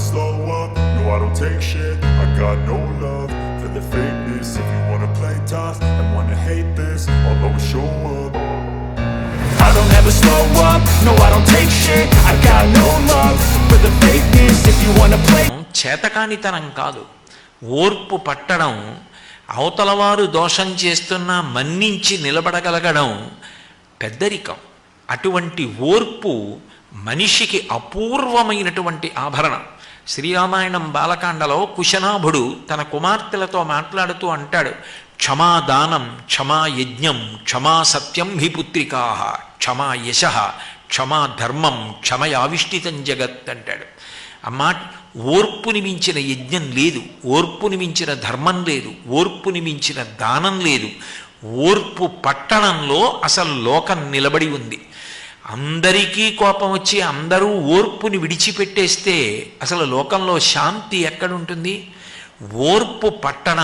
never slow up, no I don't take shit I got no love for the fakeness If you wanna play tough and wanna hate this I'll always show up I don't ever slow up, no I don't take shit I got no love for the fakeness If you wanna play చేతకానితనం కాదు ఓర్పు పట్టడం అవతలవారు దోషం చేస్తున్నా మన్నించి నిలబడగలగడం పెద్దరికం అటువంటి ఓర్పు మనిషికి అపూర్వమైనటువంటి ఆభరణం. శ్రీరామాయణం బాలకాండలో కుశనాభుడు తన కుమార్తెలతో మాట్లాడుతూ అంటాడు క్షమా దానం క్షమా యజ్ఞం క్షమా సత్యం హి పుత్రికా క్షమా యశ క్షమా ధర్మం క్షమయావిష్టితం జగత్ అంటాడు. అమ్మా ఓర్పుని మించిన యజ్ఞం లేదు ఓర్పుని మించిన ధర్మం లేదు ఓర్పుని మించిన దానం లేదు ఓర్పు పట్టణంలో అసలు లోకం నిలబడి ఉంది. అందరికీ కోపం వచ్చి అందరూ ఓర్పుని విడిచిపెట్టేస్తే అసలు లోకంలో శాంతి ఎక్కడుంటుంది ఓర్పు పట్టణం